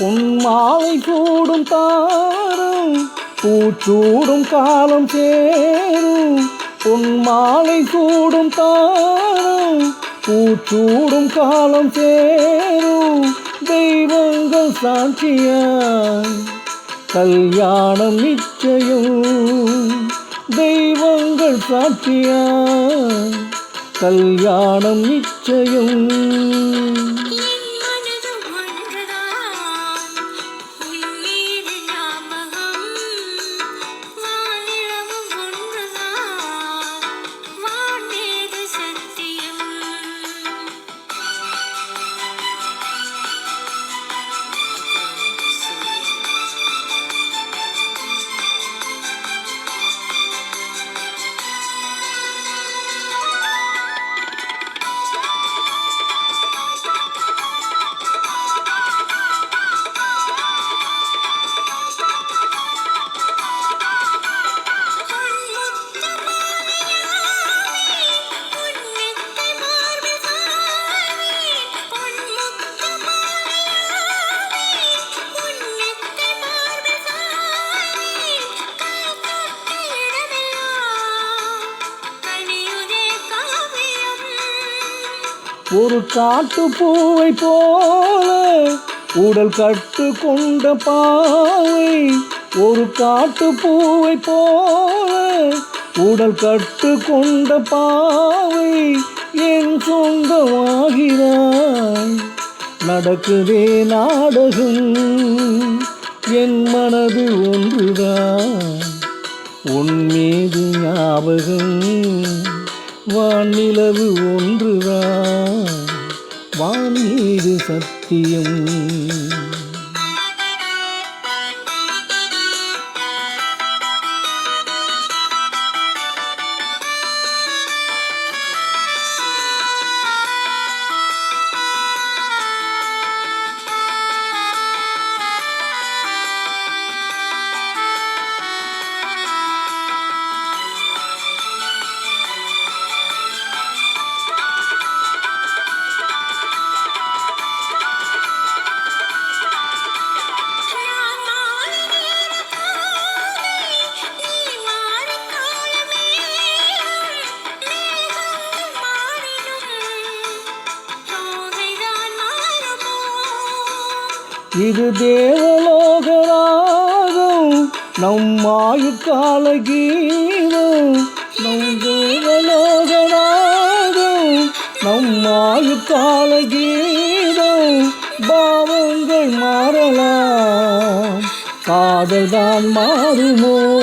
உன்மாலை கூடும் தாரம் பூச்சூடும் காலம் சேரும். உன்மாலை கூடும் தாரம் பூச்சூடும் காலம் சேரும். தெய்வங்கள் சாட்சியாய் கல்யாணம் நிச்சயம். தெய்வங்கள் சாட்சியாய் கல்யாணம் நிச்சயம். ஒரு காட்டு பூவை போல உடல் கட்டு கொண்ட பாவை. ஒரு காட்டு பூவை போல உடல் கட்டு கொண்ட பாவை. என் சொந்தமாகிறாய். நடக்குதே நாடகம். என் மனது ஒன்றுதான். உன் மீது ஞாபகம். வானிலவு ஒன்றுதான். வான் மீது சத்தியம். இது தேவலோகராகம். நம் ஆயுக்கால கீதம் நம் தேவலோகராகம். நம் ஆயுக்கால கீதம் பாவங்கள் மாறலாம். காதல்தான் மாறுமோ?